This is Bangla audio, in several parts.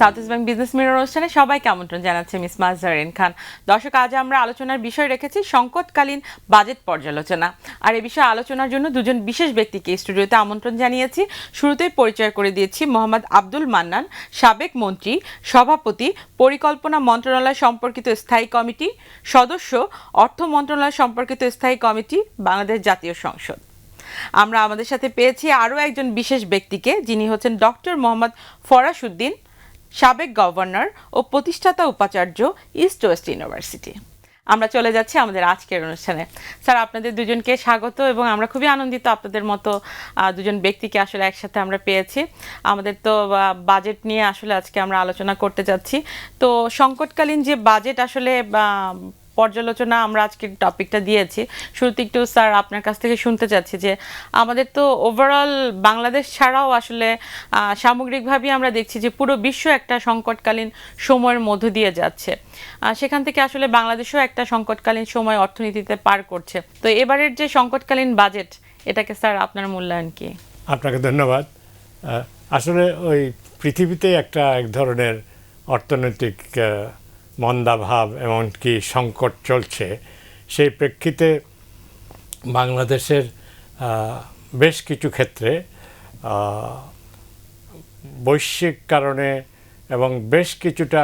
South East Bank Business Mirror অনুষ্ঠানে সবাইকে আমন্ত্রণ জানাচ্ছে মিস মাজহারিন খান। দর্শক, আজ আমরা আলোচনার বিষয় রেখেছি সংকটকালীন বাজেট পর্যালোচনা। আর এ বিষয়ে আলোচনার জন্য দুজন বিশেষ ব্যক্তিকে স্টুডিওতে আমন্ত্রণ জানিয়েছি। শুরুতেই পরিচয় করে দিয়েছি মোহাম্মদ আব্দুল মান্নান, সাবেক মন্ত্রী, সভাপতি, পরিকল্পনা মন্ত্রণালয় সম্পর্কিত স্থায়ী কমিটি, সদস্য, অর্থ মন্ত্রণালয় সম্পর্কিত স্থায়ী কমিটি, বাংলাদেশ জাতীয় সংসদ। আমরা আমাদের সাথে পেয়েছি আরও একজন বিশেষ ব্যক্তিকে, যিনি হচ্ছেন ডক্টর মোহাম্মদ ফরাসউদ্দিন সাবেক গভর্নর ও প্রতিষ্ঠাতা উপাচার্য ইস্ট ওয়েস্ট ইউনিভার্সিটি। আমরা চলে যাচ্ছি আমাদের আজকের অনুষ্ঠানে। স্যার, আপনাদের দুজনকে স্বাগত এবং আমরা খুবই আনন্দিত আপনাদের মতো দুজন ব্যক্তিকে আসলে একসাথে আমরা পেয়েছি। আমাদের তো বাজেট নিয়ে আসলে আজকে আমরা আলোচনা করতে যাচ্ছি। তো সংকটকালীন যে বাজেট আসলে পর্যালোচনা আমরা আজকের টপিকটা দিয়েছি। শুরুতে একটু স্যার আপনার কাছ থেকে শুনতে চাচ্ছি যে আমাদের তো ওভারঅল বাংলাদেশ ছাড়াও আসলে আহ, সামগ্রিকভাবে আমরা দেখছি যে পুরো বিশ্ব একটা সংকটকালীন সময়ের মধ্য দিয়ে যাচ্ছে। সেখান থেকে আসলে বাংলাদেশও একটা সংকটকালীন সময় অর্থনীতিতে পার করছে। তো এবারের যে সংকটকালীন বাজেট এটাকে স্যার আপনার মূল্যায়ন কি? আপনাকে ধন্যবাদ। আসলে ওই পৃথিবীতে একটা এক ধরনের অর্থনৈতিক মন্দাভাব এমনকি সংকট চলছে সেই প্রেক্ষিতে বাংলাদেশের বেশ কিছু ক্ষেত্রে বৈশ্বিক কারণে এবং বেশ কিছুটা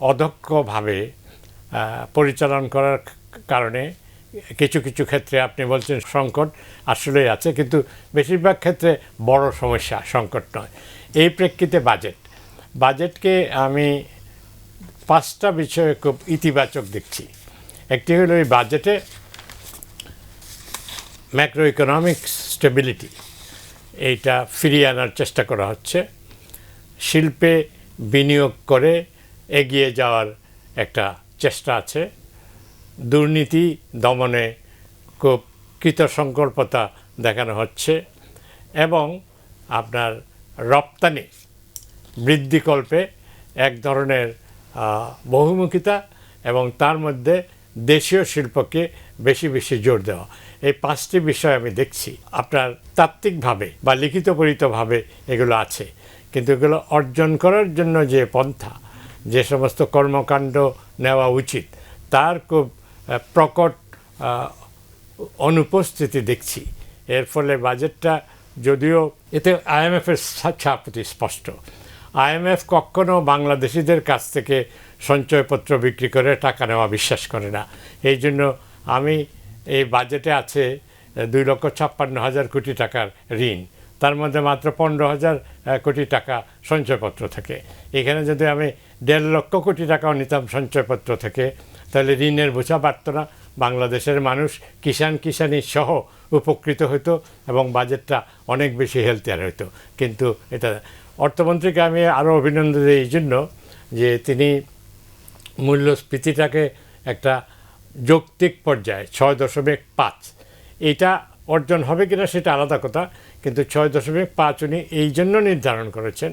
অদক্ষভাবে আহ, পরিচালন করার কারণে কিছু কিছু ক্ষেত্রে আপনি বলছেন সংকট আসলেই আছে কিন্তু বেশিরভাগ ক্ষেত্রে বড় সমস্যা সংকট নয়। এই প্রেক্ষিতে বাজেট। বাজেটকে আমি পাঁচটা বিষয়ে খুব ইতিবাচক দেখছি। একটি হলো এই বাজেটে ম্যাক্রো ইকোনমিক স্টেবিলিটি এইটা ফিরিয়ে আনার চেষ্টা করা হচ্ছে। শিল্পে বিনিয়োগ করে এগিয়ে যাওয়ার একটা চেষ্টা আছে। দুর্নীতি দমনে খুব কৃতসংকল্পতা দেখানো হচ্ছে এবং আপনার রপ্তানি বৃদ্ধিকল্পে এক ধরনের বহুমুখিতা এবং তার মধ্যে দেশীয় শিল্পকে বেশি বেশি জোর দেওয়া। এই পাঁচটি বিষয় আমি দেখছি। আপনার তাত্ত্বিকভাবে বা লিখিত পরিতভাবে এগুলো আছে। কিন্তু এগুলো অর্জন করার জন্য যে পন্থা, যে সমস্ত কর্মকাণ্ড নেওয়া উচিত, তার খুব প্রকট অনুপস্থিতি দেখছি। এর ফলে বাজেটটা যদিও এতে আইএমএফের ছাপ অতি স্পষ্ট। আইএমএফ কখনো বাংলাদেশিদের কাছ থেকে সঞ্চয়পত্র বিক্রি করে টাকা নেওয়া বিশ্বাস করে না। এই জন্য আমি এই বাজেটে আছে দুই লক্ষ ছাপ্পান্ন হাজার কোটি টাকার ঋণ। তার মধ্যে মাত্র পনেরো হাজার কোটি টাকা সঞ্চয়পত্র থেকে। এখানে যদি আমি দেড় লক্ষ কোটি টাকাও নিতাম সঞ্চয়পত্র থেকে, তাহলে ঋণের বোঝা বাড়তো না। বাংলাদেশের মানুষ কিষাণ কিষানি সহ উপকৃত হতো এবং বাজেটটা অনেক বেশি হেলথিয়ার হতো কিন্তু এটা অর্থমন্ত্রীকে আমি আরও অভিনন্দন দিই এই জন্য যে তিনি মূল্যস্ফীতিটাকে একটা যৌক্তিক পর্যায়ে ছয় দশমিক পাঁচ। এটা অর্জন হবে কিনা সেটা আলাদা কথা, কিন্তু ছয় দশমিক পাঁচ উনি এই জন্য নির্ধারণ করেছেন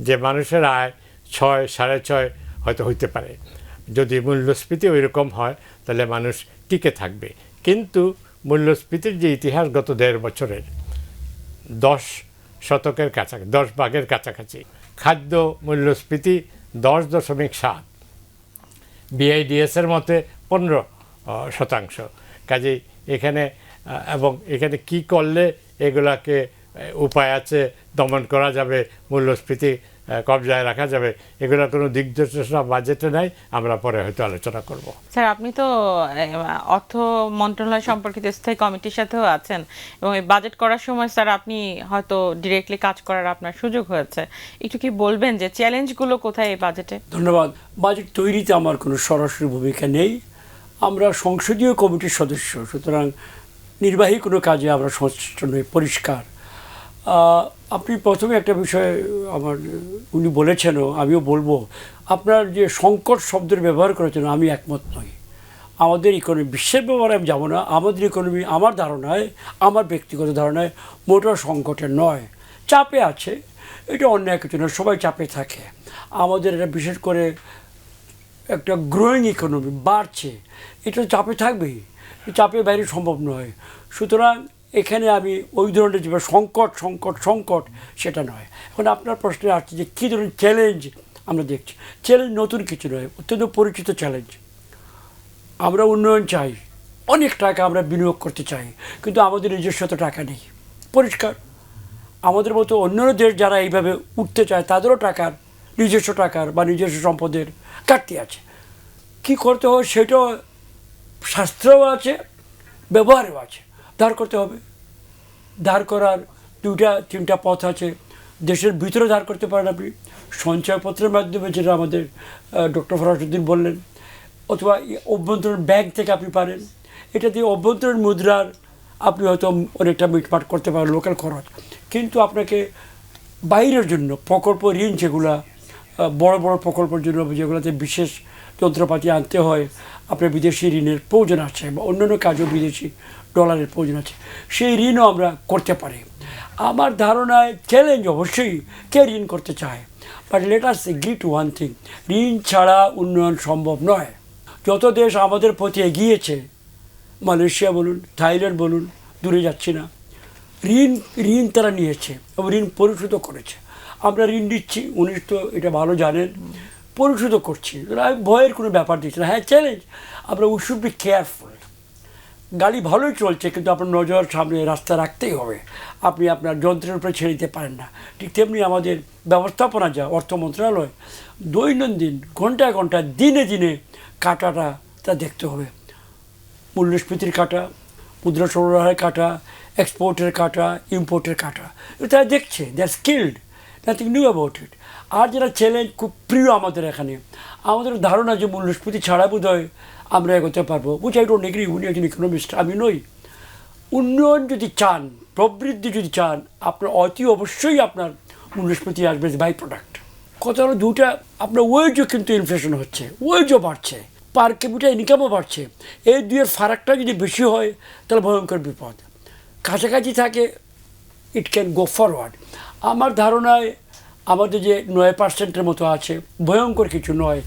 যে মানুষের আয় ছয়, সাড়ে ছয় হয়তো হইতে পারে। যদি মূল্যস্ফীতি ওই রকম হয়, তাহলে মানুষ টিকে থাকবে। কিন্তু মূল্যস্ফীতির যে ইতিহাস গত দেড় বছরের, দশ শতকের কাছাকাছি, দশ ভাগের কাছাকাছি। খাদ্য মূল্যস্ফীতি দশ দশমিক সাত। বিআইডিএসের মতে পনেরো শতাংশ। কাজেই এখানে এবং এখানে কি করলে এগুলাকে উপায় আছে দমন করা যাবে মূল্যস্ফীতি কবজায় রাখা যাবে। এগুলো কোনো দিক নির্দেশনা বাজেটে নাই আমরা পরে হয়তো আলোচনা করব। স্যার আপনি তো অর্থ মন্ত্রণালয় সম্পর্কিত স্থায়ী কমিটির সাথেও আছেন এবং এই বাজেট করার সময় স্যার আপনি হয়তো ডিরেক্টলি কাজ করার আপনার সুযোগ হয়েছে। একটু কি বলবেন যে চ্যালেঞ্জগুলো কোথায় এই বাজেটে ধন্যবাদ। বাজেট তৈরিতে আমার কোনো সরাসরি ভূমিকা নেই। আমরা সংসদীয় কমিটির সদস্য সুতরাং নির্বাহী কোনো কাজে আমরা সংশ্লিষ্ট নই পরিষ্কার। আপনি প্রথমে একটা বিষয়, আমার, উনি বলেছেনও, আমিও বলব, আপনার যে সংকট শব্দের ব্যবহার করেছেন আমি একমত নই। আমাদের ইকোনমি বিশ্বের ব্যাপারে আমি যাব না, আমাদের ইকোনমি আমার ধারণায়, আমার ব্যক্তিগত ধারণায় মোটর সংকটে নয়। চাপে আছে, এটা অন্য কিছু নয় সবাই চাপে থাকে। আমাদের এটা বিশেষ করে একটা গ্রোয়িং ইকোনমি বাড়ছে, এটা চাপে থাকবেই চাপে বাইরে সম্ভব নয়। সুতরাং এখানে আমি ওই ধরনের যে সংকট সংকট সংকট, সেটা নয়। এখন আপনার প্রশ্নে আসছে যে কী ধরনের চ্যালেঞ্জ আমরা দেখছি। চ্যালেঞ্জ নতুন কিছু নয়, অত্যন্ত পরিচিত চ্যালেঞ্জ আমরা উন্নয়ন চাই, অনেক টাকা আমরা বিনিয়োগ করতে চাই, কিন্তু আমাদের নিজস্ব তো টাকা নেই। পরিষ্কার। আমাদের মতো অন্যান্য দেশ যারা এইভাবে উঠতে চায়, তাদেরও টাকার, নিজস্ব টাকার বা নিজস্ব সম্পদের ঘাটতি আছে। কি করতে হয় সেটাও শাস্ত্রও আছে, ব্যবহারেও আছে। ধার করতে হবে। দাঁড় করার দুটা তিনটা পথ আছে। দেশের ভিতরে ধার করতে পারেন আপনি। সঞ্চয়পত্রের মাধ্যমে যেটা আমাদের ডক্টর ফরাসুদ্দিন বললেন, অথবা অভ্যন্তরীণ ব্যাংক থেকে আপনি পারেন। এটা দিয়ে অভ্যন্তরীণ মুদ্রার আপনি হয়তো অনেকটা মিটমাট করতে পারেন লোকাল খরচ। কিন্তু আপনাকে বাইরের জন্য প্রকল্প ঋণ যেগুলা বড় বড় প্রকল্পের জন্য যেগুলোতে বিশেষ যন্ত্রপাতি আনতে হয়, আপনার বিদেশি ঋণের প্রয়োজন আছে বা অন্যান্য কাজও বিদেশি ডলারের প্রয়োজন আছে। সেই ঋণও আমরা করতে পারি। আমার ধারণায় চ্যালেঞ্জ অবশ্যই কে ঋণ করতে চায়? But let us agree to one thing ঋণ ছাড়া উন্নয়ন সম্ভব নয়। যত দেশ আমাদের প্রতি এগিয়েছে, মালয়েশিয়া বলুন, থাইল্যান্ড বলুন, দূরে যাচ্ছি না। ঋণ ঋণ তারা নিয়েছে এবং ঋণ পরিশোধও করেছে। আমরা ঋণ দিচ্ছি উনি তো এটা ভালো জানেন। পরিশোধও করছি। আমি ভয়ের কোনো ব্যাপার দিচ্ছি না। হ্যাঁ চ্যালেঞ্জ আপনার উই শুড বি কেয়ারফুল গাড়ি ভালোই চলছে, কিন্তু আপনার নজর সামনে রাস্তা রাখতেই হবে। আপনি আপনার যন্ত্রের উপরে ছেড়ে দিতে পারেন না। ঠিক তেমনি আমাদের ব্যবস্থাপনা যা, অর্থ মন্ত্রণালয়, দৈনন্দিন ঘন্টায় ঘন্টায় দিনে দিনে কাটাটা তা দেখতে হবে। মূল্যস্ফীতির কাটা, মুদ্রা সরবরাহের কাটা এক্সপোর্টের কাটা ইম্পোর্টের কাটা। তারা দেখছে they are skilled nothing new about it আর যেটা চ্যালেঞ্জ খুব প্রিয় আমাদের এখানে, আমাদের ধারণা যে মূল্যস্ফীতি ছাড়া বোধ হয় আমরা এগোতে পারব বুঝ আই ডোন্ট এগ্রি উনি একজন ইকোনমিস্ট আমি নই। উন্নয়ন যদি চান, প্রবৃদ্ধি যদি চান, আপনার অতি অবশ্যই আপনার মূল্যস্ফীতি আসবে বাই প্রোডাক্ট কথা হলো দুটা আপনার ওয়েজও কিন্তু ইনফ্লেশন হচ্ছে ওয়েজও বাড়ছে পার ক্যাপিটাল ইনকামও বাড়ছে। এই দুয়ের ফারাকটা যদি বেশি হয়, তাহলে ভয়ঙ্কর বিপদ। কাছাকাছি থাকে ইট ক্যান গো ফরওয়ার্ড আমার ধারণায় আমাদের যে নয় পার্সেন্টের মতো আছে, ভয়ঙ্কর কিছু নয়।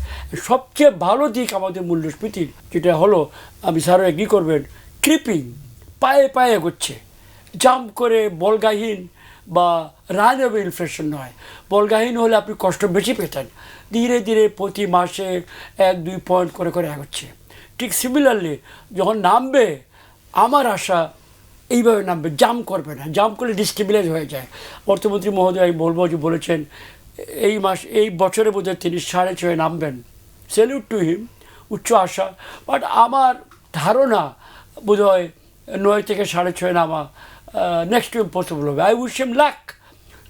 সবচেয়ে ভালো দিক আমাদের মূল্যস্ফীতির, যেটা হলো, আমি স্যারও এগ্রি করবেন ক্রিপিং পায়ে পায়ে এগোচ্ছে। জাম্প করে বলগাহীন বা রান অফ ইনফ্লেশন নয়। বলগাহীন হলে আপনি কষ্ট বেশি পেতেন। ধীরে ধীরে প্রতি মাসে এক, দুই পয়েন্ট করে করে এগোচ্ছে। ঠিক সিমিলারলি যখন নামবে, আমার আশা এইভাবে নামবে, জাম করবে না, জাম করলে ডিস্টেবিলাইজ হয়ে যায়। অর্থমন্ত্রী মহোদয় আমি বলব যে বলেছেন, এই মাস, এই বছরে বোধহয় তিনি সাড়ে ছয়ে নামবেন। স্যালিউট টু হিম উচ্চ আশা। বাট আমার ধারণা বোধহয় নয় থেকে সাড়ে ছয় নামা নেক্সট ইম্পসিবল হবে। আই উইশ হিম লাক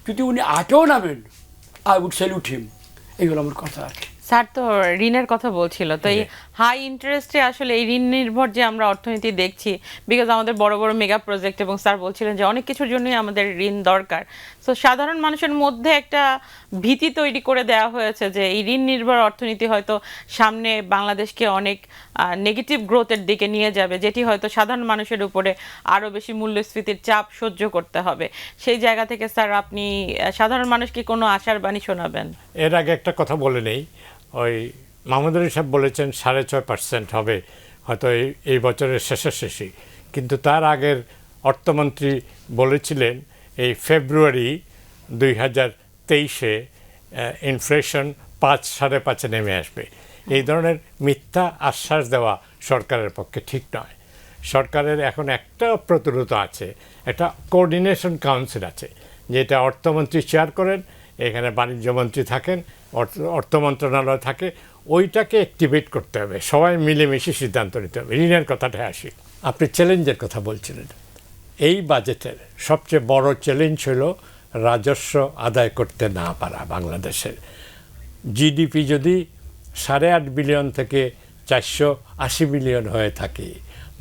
যদি উনি আটেও নামেন আই উড স্যালিউট হিম এইগুলো আমার কথা আর কি। স্যার তো ঋণের কথা বলছিল। তো এই হাই ইন্টারেস্টে আসলে এই ঋণ নির্ভর যে আমরা অর্থনীতি দেখছি বিকজ আমাদের বড় বড় মেগা প্রজেক্ট এবং স্যার বলছিলেন যে অনেক কিছুর জন্যই আমাদের ঋণ দরকার। তো সাধারণ মানুষের মধ্যে একটা ভীতি তৈরি করে দেওয়া হয়েছে যে এই ঋণ নির্ভর অর্থনীতি হয়তো সামনে বাংলাদেশকে অনেক নেগেটিভ গ্রোথের দিকে নিয়ে যাবে যেটি হয়তো সাধারণ মানুষের উপরে আরও বেশি মূল্যস্ফীতির চাপ সহ্য করতে হবে। সেই জায়গা থেকে স্যার আপনি সাধারণ মানুষকে কোনো আশার বাণী শোনাবেন? এর আগে একটা কথা বলে নেই। ওই মাহমুদ আলী সাহেব বলেছেন সাড়ে ছয় পার্সেন্ট হবে, হয়তো এই এই বছরের শেষাশেষি কিন্তু তার আগের অর্থমন্ত্রী বলেছিলেন, এই ফেব্রুয়ারি দুই হাজার তেইশে ইনফ্লেশন পাঁচ, সাড়ে পাঁচে নেমে আসবে। এই ধরনের মিথ্যা আশ্বাস দেওয়া সরকারের পক্ষে ঠিক নয়। সরকারের এখন একটা প্রতিরোধ আছে, একটা কোঅর্ডিনেশন কাউন্সিল আছে, যেটা অর্থমন্ত্রী চেয়ার করেন এখানে বাণিজ্য মন্ত্রী থাকেন, অর্থ মন্ত্রণালয় থাকে, ওইটাকে অ্যাক্টিভেট করতে হবে। সবাই মিলেমিশে সিদ্ধান্ত নিতে হবে। ঋণের কথাটায় আসি। আপনি চ্যালেঞ্জের কথা বলছিলেন। এই বাজেটের সবচেয়ে বড় চ্যালেঞ্জ হলো রাজস্ব আদায় করতে না পারা বাংলাদেশের। জিডিপি যদি সাড়ে আট বিলিয়ন থেকে চারশো আশি বিলিয়ন হয়ে থাকে,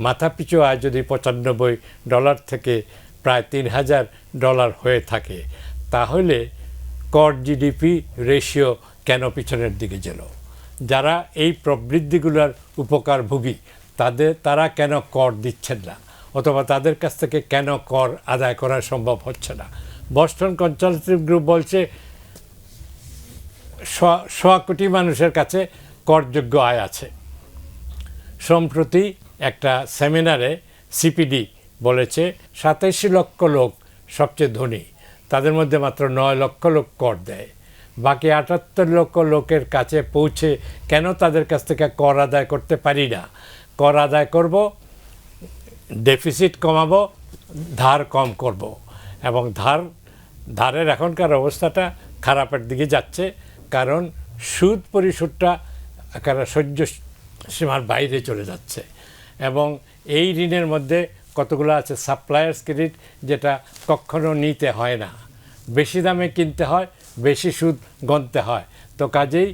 মাথাপিছু আয় যদি পঁচানব্বই ডলার থেকে প্রায় তিন হাজার ডলার হয়ে থাকে, তাহলে কর জিডিপি রেশিও কেন পিছনের দিকে গেল? যারা এই প্রবৃদ্ধিগুলোর উপকারভোগী, তাদের, তারা কেন কর দিচ্ছেন না? অথবা তাদের কাছ থেকে কেন কর আদায় করা সম্ভব হচ্ছে না? বস্টন কনসালটেটিভ গ্রুপ বলছে সোয়া- কোটি মানুষের কাছে করযোগ্য আয় আছে। সম্প্রতি একটা সেমিনারে সিপিডি বলেছে সাতাইশি লক্ষ লোক সবচেয়ে ধনী। তাদের মধ্যে মাত্র নয় লক্ষ লোক কর দেয়। বাকি আটাত্তর লক্ষ লোকের কাছে পৌঁছে কেন তাদের কাছ থেকে কর আদায় করতে পারি না? কর আদায় করব ডেফিসিট কমাবো, ধার কম করব এবং ধার, ধারের এখনকার অবস্থাটা খারাপের দিকে যাচ্ছে কারণ সুদ পরিশোধটা একেবারে সহ্য সীমার বাইরে চলে যাচ্ছে এবং এই ঋণের মধ্যে কতগুলো আছে? সাপ্লায়ার্স ক্রেডিট যেটা কখনো নিতে হয় না। বেশি দামে কিনতে হয়, বেশি সুদ গণতে হয়। তো কাজেই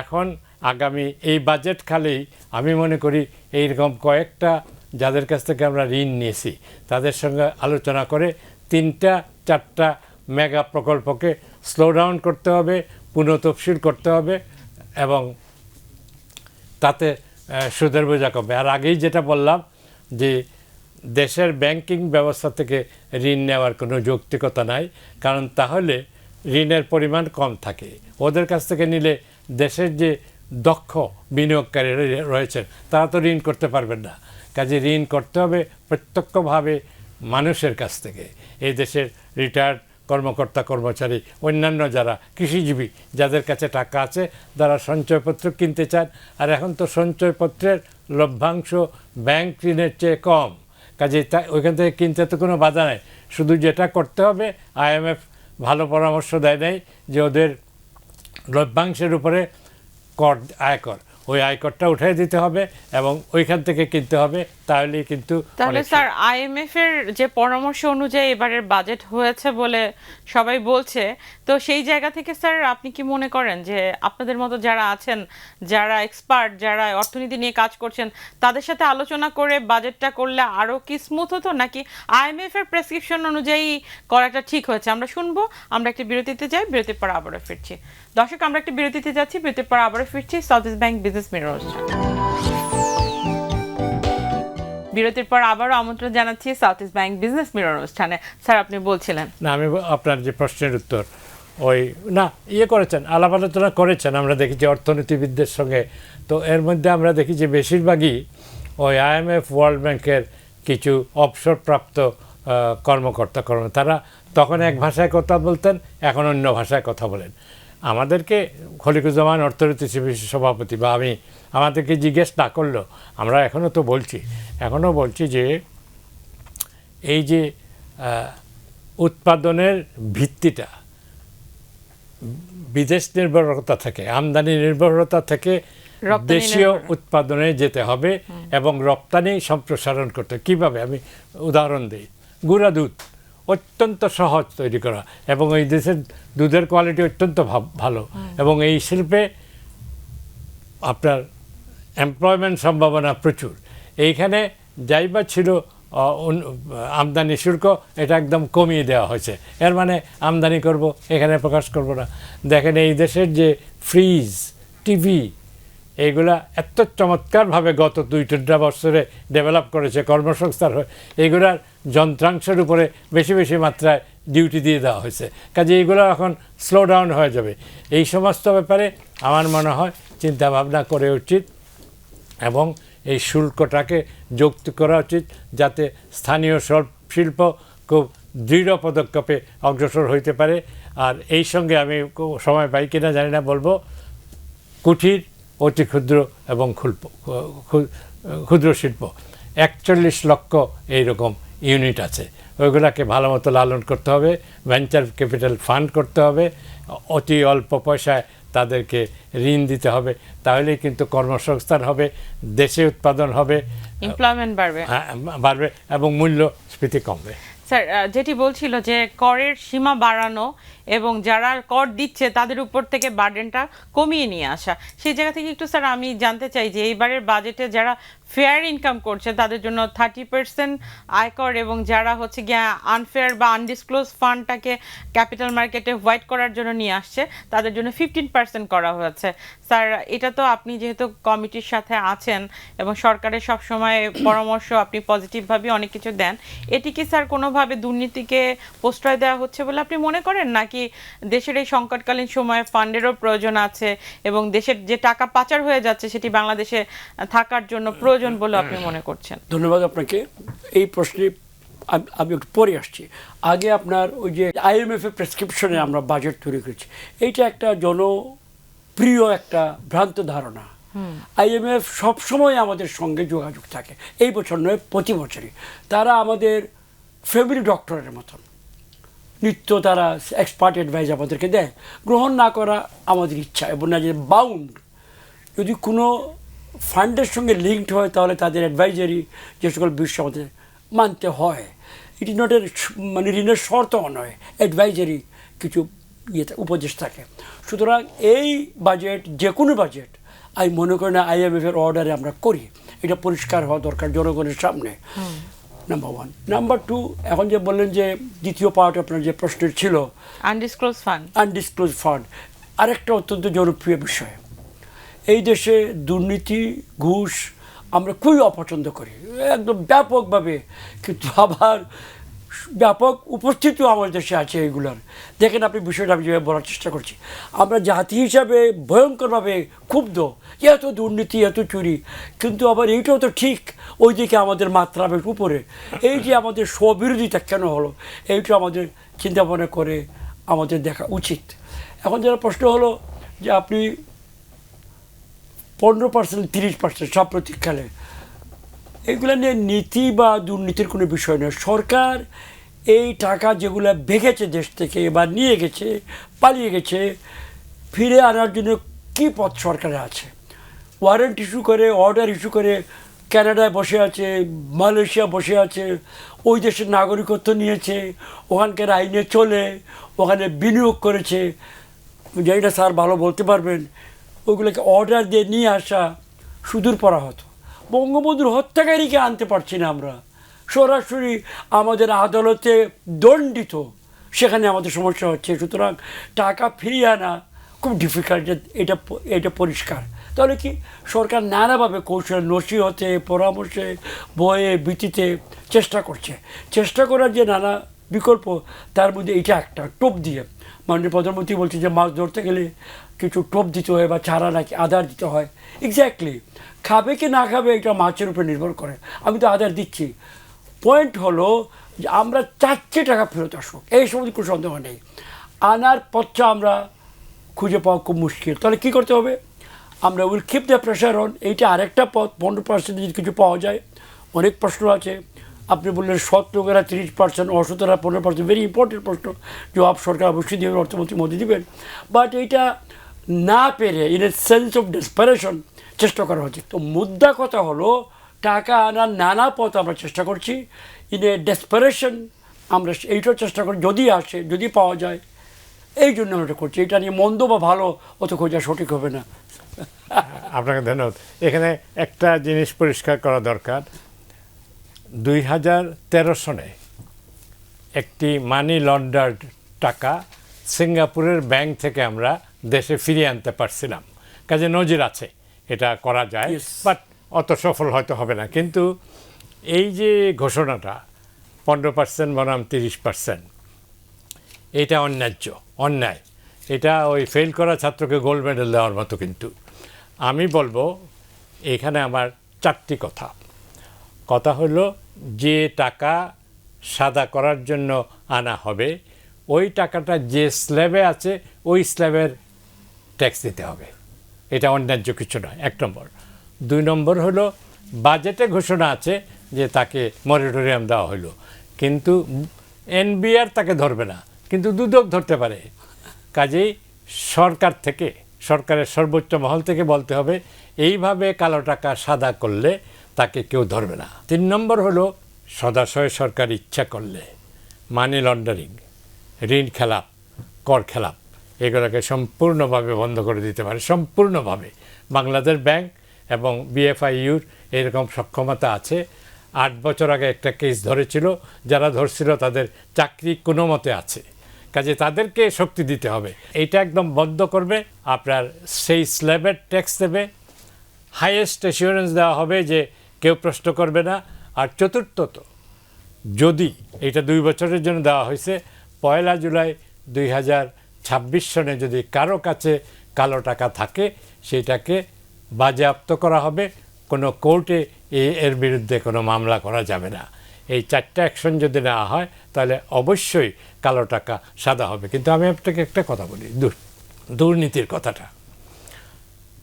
এখন আগামী এই বাজেট খালেই আমি মনে করি এইরকম কয়েকটা যাদের কাছ থেকে আমরা ঋণ নিয়েছি, তাদের সঙ্গে আলোচনা করে তিনটা, চারটা মেগা প্রকল্পকে স্লো ডাউন করতে হবে, পুনঃতফসিল করতে হবে এবং তাতে সুদের বোঝা কমবে। আর আগেই যেটা বললাম যে দেশের ব্যাংকিং ব্যবস্থা থেকে ঋণ নেওয়ার কোনো যৌক্তিকতা নাই, কারণ তাহলে ঋণের পরিমাণ কম থাকে। ওদের কাছ থেকে নিলে দেশের যে দক্ষ বিনিয়োগকারী রয়ে- রয়েছেন, তারা তো ঋণ করতে পারবেন না। কাজে ঋণ করতে হবে প্রত্যক্ষভাবে মানুষের কাছ থেকে। এই দেশের রিটায়ার্ড কর্মকর্তা, কর্মচারী, অন্যান্য যারা কৃষিজীবী, যাদের কাছে টাকা আছে, তারা সঞ্চয়পত্র কিনতে চান। আর এখন তো সঞ্চয়পত্রের লভ্যাংশ ব্যাংক ঋণের চেয়ে কম। কাজে ওইখান থেকে কিনতে তো কোনো বাধা নাই। শুধু যেটা করতে হবে আইএমএফ ভালো পরামর্শ দেয় নাই যে ওদের লভ্যাংশের উপরে কর আয়কর। ওই আয়করটা উঠিয়ে দিতে হবে এবং ওইখান থেকে কিনতে হবে। তাহলেই কিন্তু তাহলে স্যার আইএমএফ এর যে পরামর্শ অনুযায়ী এবারের বাজেট হয়েছে বলে সবাই বলছে। তো সেই জায়গা থেকে স্যার আপনি কি মনে করেন যে আপনাদের মতো যারা আছেন যারা এক্সপার্ট যারা অর্থনীতি নিয়ে কাজ করছেন তাদের সাথে আলোচনা করে বাজেটটা করলে আরও কি স্মুথ হতো? নাকি আইএমএফ এর প্রেসক্রিপশন অনুযায়ী করাটা ঠিক হয়েছে? আমরা শুনব আমরা একটা বিরতিতে যাই বিরতির পর আবারও ফিরছি। দর্শক আমরা একটা বিরতিতে যাচ্ছি বিরতির পর আবারও ফিরছি। South East Bank Business Mirror অনুষ্ঠান বিরতির পর আবারও আমন্ত্রণ জানাচ্ছি South East Bank Business Mirror অনুষ্ঠানে। স্যার, আপনি বলছিলেন। না, আমি আপনার যে প্রশ্নের উত্তর, ওই, না ইয়ে করেছেন, আলাপ আলোচনা করেছেন, আমরা দেখেছি অর্থনীতিবিদদের সঙ্গে। তো এর মধ্যে আমরা দেখি যে বেশিরভাগই ওই আইএমএফ ওয়ার্ল্ড ব্যাংকের কিছু অবসরপ্রাপ্ত কর্মকর্তা, কর্ম। তারা তখন এক ভাষায় কথা বলতেন, এখন অন্য ভাষায় কথা বলেন। আমাদেরকে খলিকুজ্জামান অর্থনীতি সভাপতি বা আমি আমাদেরকে জিজ্ঞেস না করলেও আমরা এখনও তো বলছি এখনও বলছি যে এই যে উৎপাদনের ভিত্তিটা বিদেশ নির্ভরতা থেকে আমদানি নির্ভরতা থেকে দেশীয় উৎপাদনে যেতে হবে এবং রপ্তানি সম্প্রসারণ করতে কীভাবে? আমি উদাহরণ দিই। গুঁড়া দুধ। অত্যন্ত সহজ তৈরি করা। এবং এই দেশের দুধের কোয়ালিটি অত্যন্ত ভা- ভালো। এবং এই শিল্পে আপনার এমপ্লয়মেন্ট সম্ভাবনা প্রচুর। এইখানে যাই বা ছিল আমদানি শুল্ক এটা একদম কমিয়ে দেওয়া হয়েছে। এর মানে আমদানি করব এখানে প্রকাশ করব না। দেখেন এই দেশের যে ফ্রিজ টিভি এইগুলা এত চমৎকারভাবে গত দুই তিনটা বছরে ডেভেলপ করেছে, কর্মসংস্থান হয়ে, এইগুলার যন্ত্রাংশের উপরে বেশি বেশি মাত্রায় ডিউটি দিয়ে দেওয়া হয়েছে। কাজে এইগুলো এখন স্লো ডাউন হয়ে যাবে। এই সমস্ত ব্যাপারে আমার মনে হয় চিন্তা ভাবনা করে উচিত এবং এই শুল্কটাকে যুক্ত করা উচিত যাতে স্থানীয় শিল্প খুব দৃঢ় পদক্ষেপে অগ্রসর হইতে পারে। আর এই সঙ্গে আমি সময় পাই কিনা জানি না, বলব, কুঠির অতি ক্ষুদ্র এবং ক্ষুল্প ক্ষুদ্র শিল্প। একচল্লিশ লক্ষ এইরকম ইউনিট আছে। ওইগুলোকে ভালো মতো লালন করতে হবে ভেঞ্চার ক্যাপিটাল ফান্ড করতে হবে অতি অল্প পয়সায় তাদেরকে ঋণ দিতে হবে তাহলেই কিন্তু কর্মসংস্থান হবে দেশে উৎপাদন হবে এমপ্লয়মেন্ট বাড়বে। হ্যাঁ, বাড়বে এবং মূল্যস্ফীতি কমবে। স্যার যেটি বলছিল যে করের সীমা বাড়ানো এবং যারা কর দিচ্ছে তাদের উপর থেকে বার্ডেনটা কমিয়ে নিয়ে আসা। সেই জায়গা থেকে একটু স্যার আমি জানতে চাই যে এইবারের বাজেটে যারা ফেয়ার ইনকাম করছে তাদের জন্য থার্টি পার্সেন্ট আয়কর এবং যারা হচ্ছে গিয়ে আনফেয়ার বা আনডিসক্লোজ ফান্ডটাকে ক্যাপিটাল মার্কেটে হোয়াইট করার জন্য নিয়ে আসছে, তাদের জন্য ফিফটিন পার্সেন্ট করা হয়েছে স্যার এটা তো আপনি যেহেতু কমিটির সাথে আছেন এবং সরকারের সব সময় পরামর্শ আপনি পজিটিভভাবে অনেক কিছু দেন, এটি কি স্যার কোনোভাবে দুর্নীতিকে প্রশ্রয় দেওয়া হচ্ছে বলে আপনি মনে করেন? নাকি দেশের এই সংকটকালীন সময়ে ফান্ডেরও প্রয়োজন আছে এবং দেশের যে টাকা পাচার হয়ে যাচ্ছে সেটি বাংলাদেশে থাকার জন্য প্রয়োজন বলে আপনি মনে করছেন? ধন্যবাদ আপনাকে। এই প্রশ্নে আমি- আমি একটু পরে আসছি। আগে আপনার ওই যে আইএমএফ এর প্রেসক্রিপশনে আমরা বাজেট তৈরি করেছি এইটা একটা জনপ্রিয় একটা ভ্রান্ত ধারণা। আইএমএফ সবসময় আমাদের সঙ্গে যোগাযোগ থাকে এই বছর নয় প্রতি বছরই। তারা আমাদের ফ্যামিলি ডক্টরের মতন। নিত্য তারা এক্সপার্ট অ্যাডভাইস আমাদেরকে দেয়। গ্রহণ না করা আমাদের ইচ্ছা, এবং না যে বাউন্ড যদি কোনো ফান্ডের সঙ্গে লিঙ্কড হয়, তাহলে তাদের অ্যাডভাইজারি যে সকল বিষয় আমাদের মানতে হয়। ইট ইজ নট এর মানে ঋণের শর্ত নয় অ্যাডভাইজারি কিছু ইয়ে উপদেশ থাকে। সুতরাং এই বাজেট যে কোনো বাজেট আমি মনে করি না আইএমএফের অর্ডারে আমরা করি। এটা পরিষ্কার হওয়া দরকার জনগণের সামনে। নাম্বার ওয়ান নাম্বার টু এখন যে বললেন যে দ্বিতীয় পার্ট আপনার যে প্রশ্নের ছিল আনডিসক্লোজ ফান্ড আনডিসক্লোজ ফান্ড আরেকটা অত্যন্ত জনপ্রিয় বিষয়। এই দেশে দুর্নীতি ঘুষ আমরা খুবই অপছন্দ করি। একদম ব্যাপকভাবে কিন্তু আবার ব্যাপক উপস্থিতিও আমাদের দেশে আছে এইগুলোর দেখেন আপনি বিষয়টা আমি বলার চেষ্টা করছি। আমরা জাতি হিসাবে ভয়ঙ্করভাবে ক্ষুব্ধ। এত দুর্নীতি, এত চুরি। কিন্তু আবার এইটাও তো ঠিক ওইদিকে আমাদের মাত্রা বেশ উপরে। এই যে আমাদের স্ববিরোধিতা কেন হলো, এইটা আমাদের চিন্তা ভাবনা করে আমাদের দেখা উচিত। এখন যারা প্রশ্ন হলো যে আপনি পনেরো পার্সেন্ট, তিরিশ পার্সেন্ট সাম্প্রতিককালে এগুলো নিয়ে নীতি বা দুর্নীতির কোনো বিষয় নয়। সরকার এই টাকা যেগুলো ভেঙেছে দেশ থেকে বা নিয়ে গেছে, পালিয়ে গেছে, ফিরে আনার জন্য কী পথ সরকারের আছে? ওয়ারেন্ট ইস্যু করে অর্ডার ইস্যু করে কানাডায় বসে আছে মালয়েশিয়া বসে আছে, ওই দেশের নাগরিকত্ব নিয়েছে, ওখানকার আইনে চলে, ওখানে বিনিয়োগ করেছে। না স্যার ভালো বলতে পারবেন। ওইগুলোকে অর্ডার দিয়ে নিয়ে আসা সুদূর পড়া হতো বঙ্গবন্ধুর হত্যাকারীকে আনতে পারছি না আমরা। সরাসরি আমাদের আদালতে দণ্ডিত। সেখানে আমাদের সমস্যা হচ্ছে, সুতরাং টাকা ফিরিয়ে আনা খুব ডিফিকাল্ট এটা এটা পরিষ্কার। তাহলে কি সরকার নানাভাবে কৌশল, নসিহতে, পরামর্শে বয়ে ভিত্তিতে চেষ্টা করছে। চেষ্টা করার যে নানা বিকল্প, তার মধ্যে এটা একটা, টোপ দিয়ে। মাননীয় প্রধানমন্ত্রী বলছে যে মাছ ধরতে গেলে কিছু টোপ দিতে হয় বা চারা নাকি আদার দিতে হয়। এক্স্যাক্টলি খাবে কি না খাবে এটা মাছের উপর নির্ভর করে। আমি তো আদার দিচ্ছি। পয়েন্ট হলো যে আমরা চারটে টাকা ফেরত আসুক। এই সম্বন্ধে কোনো সন্দেহ নেই। আনার পথটা আমরা খুঁজে পাওয়া খুব মুশকিল। তাহলে কী করতে হবে? আমরা will keep the pressure on এইটা আরেকটা পথ। পনেরো পার্সেন্ট যদি কিছু পাওয়া যায়, অনেক প্রশ্ন আছে। আপনি বললেন সৎ লোকেরা তিরিশ পার্সেন্ট অসতরা পনেরো পার্সেন্ট ভেরি ইম্পর্টেন্ট প্রশ্ন। জবাব সরকার অবশ্যই দেবেন অর্থমন্ত্রী মোদী দিবেন। বাট এইটা না পেরে in a sense of desperation চেষ্টা করা হচ্ছে তো মুদ্রা কথা হলো, টাকা আনার নানা পথ আমরা চেষ্টা করছি। ইন এ ডেসপারেশন আমরা এইটাও চেষ্টা করি, যদি আসে, যদি পাওয়া যায়, এই জন্য আমরা এটা করছি। এটা নিয়ে মন্দ বা ভালো অত খোঁজা সঠিক হবে না। আপনাকে ধন্যবাদ। এখানে একটা জিনিস পরিষ্কার করা দরকার। দুই হাজার তেরো সনে একটি মানি লন্ডার টাকা সিঙ্গাপুরের ব্যাংক থেকে আমরা দেশে ফিরিয়ে আনতে পারছিলাম। কাজে নজির আছে এটা করা যায়. বাট অত সফল হয়তো হবে না। কিন্তু এই যে ঘোষণাটা পনেরো পার্সেন্ট বনাম তিরিশ পার্সেন্ট এটা অন্যায্য অন্যায়। এটা ওই ফেল করা ছাত্রকে গোল্ড মেডেল দেওয়ার মতো কিন্তু। আমি বলব এখানে আমার চারটি কথা। কথা হলো যে টাকা সাদা করার জন্য আনা হবে ওই টাকাটা যে স্ল্যাবে আছে ওই স্ল্যাবের ট্যাক্স দিতে হবে। এটা অন্যায্য কিছু নয়, এক নম্বর। দুই নম্বর হলো বাজেটে ঘোষণা আছে যে তাকে মরিটোরিয়াম দেওয়া হলো। কিন্তু এনবিআর তাকে ধরবে না, কিন্তু দুদক ধরতে পারে। কাজেই সরকার থেকে, সরকারের সর্বোচ্চ মহল থেকে বলতে হবে, এইভাবে কালো টাকা সাদা করলে তাকে কেউ ধরবে না। তিন নম্বর হলো, সদাশয় সরকার ইচ্ছা করলে মানি লন্ডারিং ঋণ খেলাপ, কর খেলাপ এগুলোকে সম্পূর্ণভাবে বন্ধ করে দিতে পারে, সম্পূর্ণভাবে। বাংলাদেশ ব্যাংক এবং বিএফআইইউর এরকম সক্ষমতা আছে। আট বছর আগে একটা কেস ধরেছিল, যারা ধরছিল তাদের চাকরি কোনো মতে আছে। কাজে তাদেরকে শক্তি দিতে হবে। এইটা একদম বন্ধ করবে, আপনার সেই স্ল্যাবের ট্যাক্স দেবে। হাইয়েস্ট অ্যাসিওরেন্স দেওয়া হবে যে কেউ প্রশ্ন করবে না। আর চতুর্থত, যদি এটা দুই বছরের জন্য দেওয়া হয়েছে, পয়লা জুলাই দুই হাজার ছাব্বিশ সনে যদি কারও কাছে কালো টাকা থাকে, সেটাকে বাজেয়াপ্ত করা হবে। কোনো কোর্টে এর বিরুদ্ধে কোনো মামলা করা যাবে না। এই চারটা অ্যাকশন যদি নেওয়া হয়, তাহলে অবশ্যই কালো টাকা সাদা হবে। কিন্তু আমি আপনাকে একটা কথা বলি, দুর- দুর্নীতির কথাটা।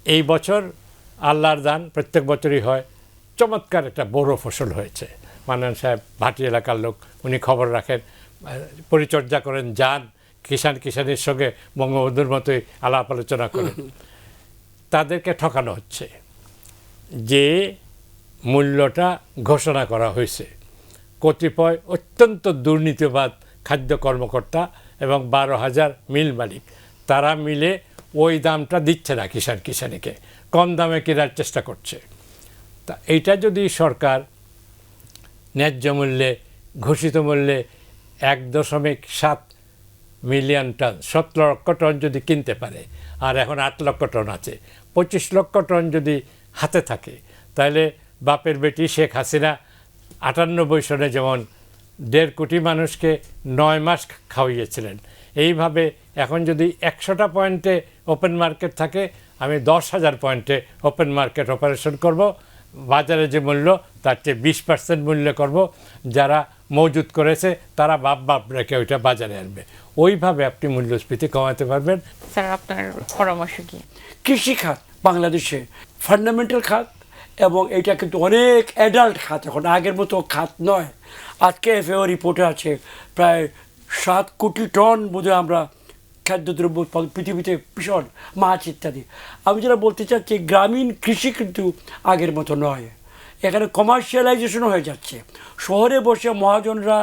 এই বছর আল্লাহর দান প্রত্যেক বছরই হয়। চমৎকার একটা বড় ফসল হয়েছে। মান্নান সাহেব, ভাটি এলাকার লোক, উনি খবর রাখেন পরিচর্যা করেন, যান। কিষান কিষানের সঙ্গে বঙ্গবন্ধুর মতোই আলাপ আলোচনা করেন তাদেরকে ঠকানো হচ্ছে যে মূল্যটা ঘোষণা করা হয়েছে। কতিপয় অত্যন্ত দুর্নীতিবাদ খাদ্য কর্মকর্তা এবং বারো হাজার মিল মালিক তারা মিলে ওই দামটা দিচ্ছে না কিষান কিষানিকে কম দামে কেনার চেষ্টা করছে। তা এইটা যদি সরকার ন্যায্য মূল্যে ঘোষিত মূল্যে এক দশমিক সাত মিলিয়ন টন, সতেরো লক্ষ টন যদি কিনতে পারে, আর এখন আট লক্ষ টন আছে, পঁচিশ লক্ষ টন যদি হাতে থাকে, তাহলে বাপের বেটি শেখ হাসিনা আটানব্বই সনে যেমন দেড় কোটি মানুষকে নয় মাস খাওয়িয়েছিলেন। এইভাবে এখন যদি একশোটা পয়েন্টে ওপেন মার্কেট থাকে, আমি দশ হাজার পয়েন্টে ওপেন মার্কেট অপারেশন করব, বাজারে যে মূল্য, তার চেয়ে বিশ পার্সেন্ট মূল্য করব, যারা মজুত করেছে তারা বাপ বাপ রেখে ওইটা বাজারে আনবে। ওইভাবে আপনি মূল্যস্ফীতি কমাতে পারবেন। স্যার আপনার পরামর্শ কি? কৃষি খাত বাংলাদেশে ফান্ডামেন্টাল খাত এবং এটা কিন্তু অনেক অ্যাডাল্ট খাত এখন আগের মতো খাত নয়। আজকে এফএও রিপোর্টে আছে প্রায় সাত কোটি টন বোধহয় আমরা খাদ্যদ্রব্য উৎপাদন পৃথিবীতে ভীষণ মাছ ইত্যাদি। আমি যেটা বলতে চাচ্ছি গ্রামীণ কৃষি কিন্তু আগের মতো নয়। এখানে কমার্শিয়ালাইজেশন হয়ে যাচ্ছে। শহরে বসে মহাজনরা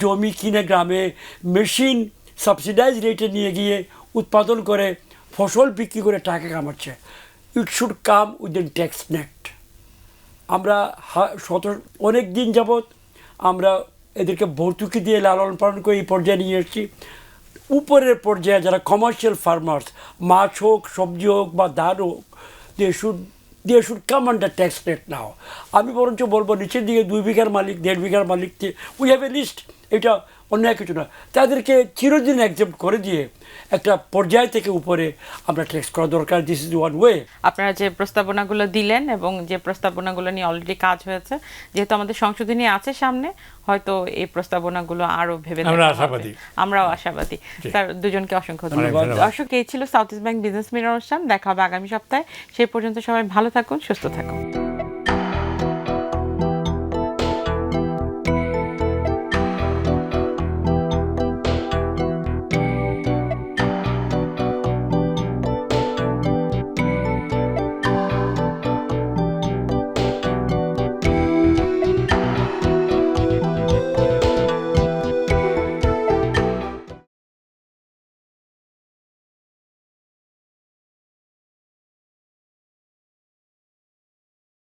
জমি কিনে গ্রামে মেশিন সাবসিডাইজ রেটে নিয়ে গিয়ে উৎপাদন করে, ফসল বিক্রি করে টাকা কামাচ্ছে। It should come within tax net আমরা শত, অনেক দিন যাবৎ আমরা এদেরকে ভর্তুকি দিয়ে লালন পালন করে এই পর্যায়ে নিয়ে এসেছি। উপরের পর্যায়ে যারা কমার্শিয়াল ফার্মার্স মাছ হোক, সবজি হোক বা ধান হোক they should they should come under tax rate now আমি বরঞ্চ বলব, নিচের দিকে দুই বিঘার মালিক, দেড় বিঘার মালিক উই হ্যাভ এ লিস্ট এটা অন্যায় কিছু না। তাদেরকে চিরদিন একজেপ্ট করে দিয়ে একটা পর্যায় থেকে উপরে আমরা ট্যাক্স করা দরকার। দিস ইজ ওয়ান ওয়ে আপনারা যে প্রস্তাবনাগুলো দিলেন এবং যে প্রস্তাবনাগুলো নিয়ে অলরেডি কাজ হয়েছে যেহেতু আমাদের সংশোধনী আছে সামনে হয়তো এই প্রস্তাবনাগুলো আরও ভেবে আমরা আশাবাদী। আমরাও আশাবাদী। স্যার দুজনকে অসংখ্য ধন্যবাদ। দর্শক এই ছিল South East Bank Business Mirror অনুষ্ঠান। দেখা হবে আগামী সপ্তাহে। সেই পর্যন্ত সবাই ভালো থাকুন সুস্থ থাকুন।